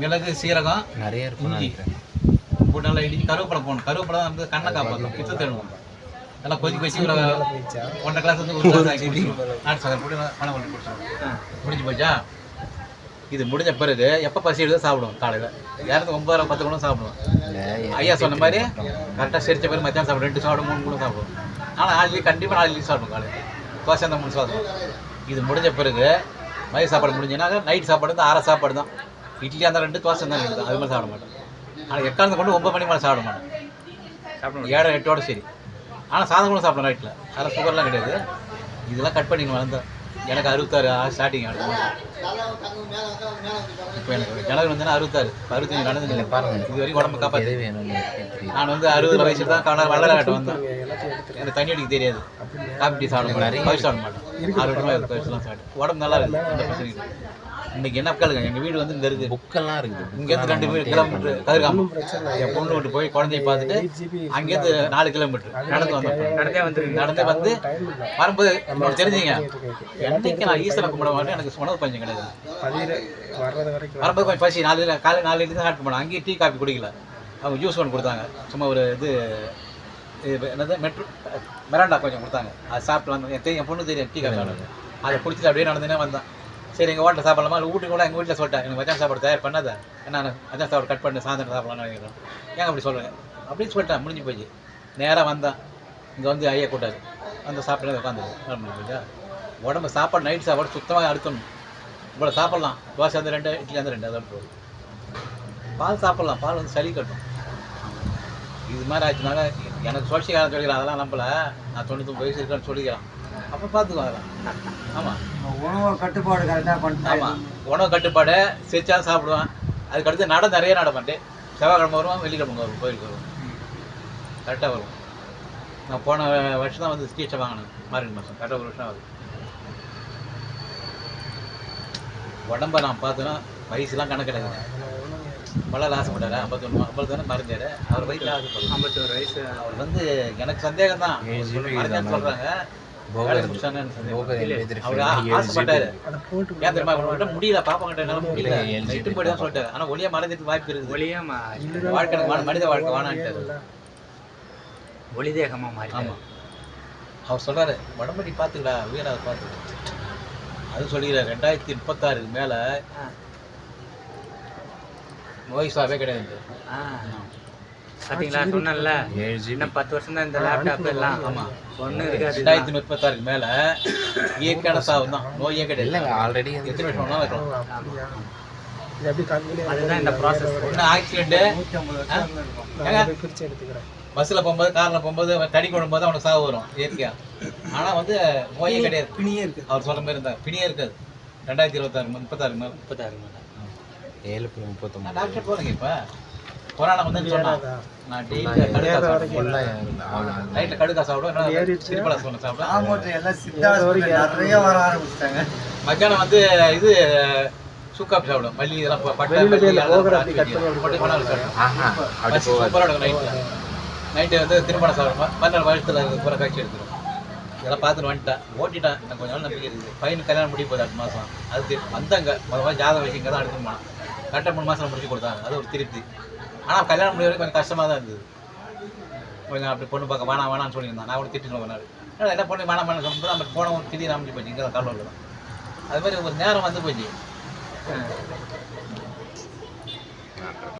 மிளகு சீரகம் நிறைய இருக்கும் போட்டு நல்லா இடிச்சு கருவேப்பிலை போடணும். கருவேப்பிலை தான் வந்து கண்ணை காப்பாற்றும் பித்த தருவோம் நல்லா ஒரு போயிடுச்சா? ஒன்றரை கிளாஸ் வந்து ஒரு கிளாஸ் ஆக்கி நாட்டு சக்கரை போட்டு பணம் பண்ணி குடிச்சிடும் முடிஞ்சு போச்சா? இது முடிஞ்ச பிறகு எப்போ பசி எடுத்து சாப்பிடுவோம் காலையில். யாரும் ஒன்பதரை பத்து கூட சாப்பிடுவோம். ஐயா சொன்ன மாதிரி கரெக்டாக செரிச்ச பிறகு மத்தியானம் சாப்பிடும் ரெண்டு சாப்பிடும் மூணு கூட சாப்பிடுவோம். ஆனால் இட்லி கண்டிப்பாக இட்லி சாப்பிடுவோம் காலையில். தோசை அந்த மூணு சாப்பிடுவோம். இது முடிஞ்ச பிறகு மதிய சாப்பாடு முடிஞ்சுனாக்க நைட் சாப்பாடு வந்து அரை சாப்பாடு தான். இட்லியாக இருந்தால் ரெண்டு தோசை தான். அது மாதிரி சாப்பிட மாட்டேன். ஆனால் எக்காந்து கொண்டு ஒன்பது மணி மேலே சாப்பிட மாட்டேன். ஏழரை எட்டோட சரி. ஆனால் சாதம் கூட சாப்பிடலாம் நைட்டில் அதில் சுகர்லாம் கிடையாது. இதெல்லாம் கட் பண்ணிக்கணும் வளர்ந்தேன் எனக்கு அறுபத்தாறு ஸ்டார்டிங் மாதம் இப்போ எனக்கு ஜனவரி வந்தேன்னா அறுபத்தாறு அறுபத்தஞ்சு நடந்து பாருங்க. இது வரைக்கும் உடம்பு காப்பாற்று நான் வந்து அறுபது வயசுல தான் கடை வள்ளலாட்ட வந்தேன். எனக்கு தண்ணி அடிக்க தெரியாது. காபி டீ சாப்பிட மாட்டேன். பயிர் சாப்பிட மாட்டேன். ஆறு வருஷமா இருக்கு உடம்பு நல்லா இருக்கு. இன்னைக்கு என்ன கேளுங்க எங்க வீடு வந்து இங்க இருக்கு. புக்கெல்லாம் இருக்குது. இங்கேருந்து ரெண்டு வீடு கிலோமீட்டர் கதிர்காமம். என் பொண்ணு விட்டு போய் குழந்தைய பார்த்துட்டு அங்கேருந்து நாலு கிலோமீட்டர் நடந்து வந்தேன் நடந்தே வந்து நடந்தே வந்து வரும்போது உங்களுக்கு தெரிஞ்சுங்க. என்னைக்கு நான் ஈஸ்வரனை கும்பிட மாட்டேன் எனக்கு உணவு பஞ்சம் கிடையாது. பதிவு வர்றது வரைக்கும் வரும்போது கொஞ்சம் பசி நாலு காலை நாலு தான் ஸ்டார்ட் பண்ணேன் அங்கேயும் டீ காஃபி குடிக்கல. அவங்க ஜூஸ் ஒன்று கொடுத்தாங்க. சும்மா ஒரு இது என்னது மெட்ரோ மிராண்டா கொஞ்சம் கொடுத்தாங்க. அது சாப்பிட்டு வந்தேன் என் பொண்ணு தெரியும் டீ காஃபி அதை குடிச்சிட்டு அப்படியே நடந்துனே வந்தேன். சரி எங்கள் ஹோட்டல் சாப்பிடலாமா? இல்லை வீட்டுக்கு கூட எங்கள் வீட்டில் சொல்லிட்டேன். எனக்கு மச்சான் சாப்பாடு தயார் பண்ணாத. நான் மச்சான் சாப்பாடு கட் பண்ணி சாயந்தரம் சாப்பிடலாம்னு நினைக்கிறேன். ஏங்க அப்படி சொல்கிறேன் அப்படின்னு சொல்லிட்டேன். முடிஞ்சு போய் நேராக வந்தேன். இங்கே வந்து ஐயா கூட்டாரு அந்த சாப்பிட்டு உட்காந்து உடம்பு சாப்பாடு நைட் சாப்பாடு சுத்தமாக அடுக்கணும் இவ்வளோ சாப்பிட்லாம். தோசை வந்து ரெண்டு இட்லி வந்து ரெண்டு அதான் போதும். பால் சாப்பிட்லாம். பால் வந்து சளி கட்டும். இது மாதிரி ஆச்சுனால எனக்கு சுழற்சி காலம் சொல்லிக்கிறேன். அதெல்லாம் நம்பல. நான் தொண்ணூத்தொம்பது வயசு இருக்கேன்னு சொல்லிக்கிறான். அப்போ பார்த்துக்கோ அதெல்லாம். ஆமாம் உணவு கட்டுப்பாடு கரெக்டாக பண்ணிட்டேன் ஆமாம் உணவு கட்டுப்பாடு சிரிச்சாலும் சாப்பிடுவேன். அதுக்கு அடுத்து நட நிறைய நட மாட்டேன் செவ்வாய்க்கிழமை வருவான் வெள்ளிக்கிழமை வருவோம் கோயிலுக்கு வருவோம் கரெக்டாக வருவோம் நான் போன வருஷம் தான் வந்து ஸ்டீச்சை வாங்கினேன். மார்கழி மாதம் கரெக்டாக ஒரு வருஷம் ஆகுது. உடம்ப நான் பார்த்தேன்னா வயசுலாம் கணக்கு கிடையாது வளர ஆசைப்பட்டாரு ஐம்பத்தொன்று ஐம்பத்தொன்று மறைஞ்சாரு அவர் வயசுல ஆசைப்படல ஐம்பத்தோரு வயசு. அவர் வந்து எனக்கு சந்தேகம் தான் மறைஞ்சான்னு சொல்கிறாங்க முடியல பாப்பா கிட்ட என்னால முடியல. தான் சொல்லிட்டாரு ஆனா ஒளியா மறைஞ்சிட்டு வாய்ப்பு இருக்குது. ஒளியாமா வாழ்க்கை மனித வாழ்க்கை வேணான்ட்டாரு ஒளி தேகமா மாறி ஆமா. அவர் சொல்றாரு உடம்படி பாத்துக்கடா வீரா பாத்துக்க அது சொல்லிக்கிறார் ரெண்டாயிரத்தி முப்பத்தாறுக்கு மேல நோய் சாவே கிடையாது. பாத்தீங்களா? சொன்னேன்ல. இன்னும் பத்து வருஷம் தான் இந்த லேப்டாப் எல்லாம். ஆமா. ஒன்றும் இருக்காது ரெண்டாயிரத்தி முப்பத்தாறுக்கு மேல இயற்கையான சாவு தான். நோயே கிடையாது இல்லைங்க ஆல்ரெடி எத்தனை வருஷம் வேணாலும் காமிக்கல அதுதான் இந்த ப்ராசஸ் ஒன்று ஆக்சிடென்ட் நான் போய் பிரிச்சு எடுத்துக்கிறேன். பஸ்ஸில் போகும்போது காரில் போகும்போது தடி போது அவனுக்கு சாவு வரும் இயற்கையா. ஆனால் வந்து நோயே கிடையாது பிணியே இருக்கு. அவர் சொல்ற மாதிரி இருந்தார் பிணியே இருக்காது. ரெண்டாயிரத்தி இருபத்தாறு முப்பத்தாறு மேலே. முப்பத்தாறு மேல. ஏழு முப்பத்தொம்பது. டாக்டர் போகிறேங்க இப்போ. கொரோனா வந்து நான் டெய்லி கடுக்கா சாப்பிடுவேன். நைட்டில் கடுக்கா சாப்பிடுவேன். எல்லாம் சித்தா நிறைய வர ஆரம்பிச்சிட்டாங்க. மத்தியானம் வந்து இது சுக்காப்பி சாப்பிடுவேன். மல்லி இதெல்லாம் பட்டை சூப்பராக இருக்கும் நைட்டில் நைட்டு வந்து திருமணம் சாப்பிடுவேன். மறுநாள் வயிற்றுல பூரா காய்ச்சி எடுத்துரும் இதெல்லாம் பார்த்துட்டு வந்துட்டேன். ஓட்டிட்டேன். எனக்கு கொஞ்ச நாள் நம்பிக்கை இருக்குது. பையனுக்கு கல்யாணம் முடிய போகுது அடுத்த மாதம் அது வந்தாங்க. முதல்ல வச்சு இங்கே தான் எடுத்துட்டு போனான். கரெக்டாக மூணு மாதம் முடிச்சு கொடுத்தாங்க. அது ஒரு திருப்தி. ஆனால் கல்யாணம் முடிய வரைக்கும் கொஞ்சம் கஷ்டமாக தான் இருந்தது. கொஞ்சம் அப்படி பொண்ணு பார்க்க வேணாம் வேணாம்னு சொல்லியிருந்தான். நான் கூட திட்டுங்க ஒரு நாள் என்ன பொண்ணு வேணாம் வேணாம் சொல்லும்போது நம்ம போனவங்க திடீர்னு அமைஞ்சு போச்சு. இங்கே கடவுள் தான் அது மாதிரி ஒரு நேரம் வந்து போச்சு.